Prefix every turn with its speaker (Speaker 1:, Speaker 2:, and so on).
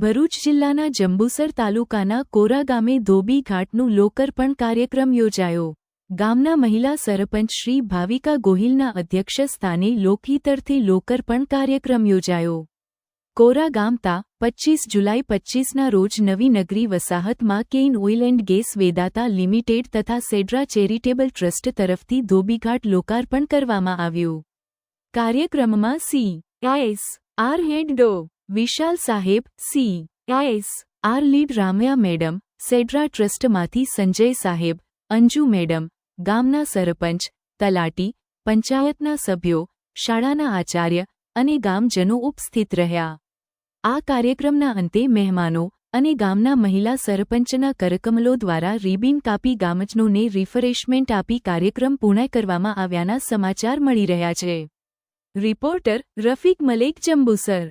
Speaker 1: ભરૂચ જિલ્લાના જંબુસર તાલુકાના કોરા ગામે ધોબી ઘાટનું લોકાર્પણ કાર્યક્રમ યોજાયો. ગામના મહિલા સરપંચ શ્રી ભાવિકા ગોહિલના અધ્યક્ષસ્થાને લોકહિતરથી લોકાર્પણ કાર્યક્રમ યોજાયો. કોરા ગામતા પચ્ચીસ જુલાઈ પચ્ચીસના રોજ નવી નગરી વસાહતમાં કેઇન ઓઇલ એન્ડ ગેસ વેદાતા લિમિટેડ તથા સેડ્રા ચેરિટેબલ ટ્રસ્ટ તરફથી ધોબીઘાટ લોકાર્પણ કરવામાં આવ્યું. કાર્યક્રમમાં સી. એસ. આર. હેડ. ડો. વિશાલ સાહેબ C S R lead Ramya madam, સેડ્રા ટ્રસ્ટમાંથી સંજય સાહેબ, અંજુ મેડમ, ગામના સરપંચ, તલાટી, પંચાયતના સભ્યો, શાળાના આચાર્ય અને ગામજનો ઉપસ્થિત રહ્યા. આ કાર્યક્રમના અંતે મહેમાનો અને ગામના મહિલા સરપંચના કરકમલો દ્વારા રીબીન કાપી ગામજનોને રિફ્રેશમેન્ટ આપી કાર્યક્રમ પૂર્ણ કરવામાં આવ્યાના સમાચાર મળી રહ્યા છે. રિપોર્ટર રફીક મલેક જંબુસર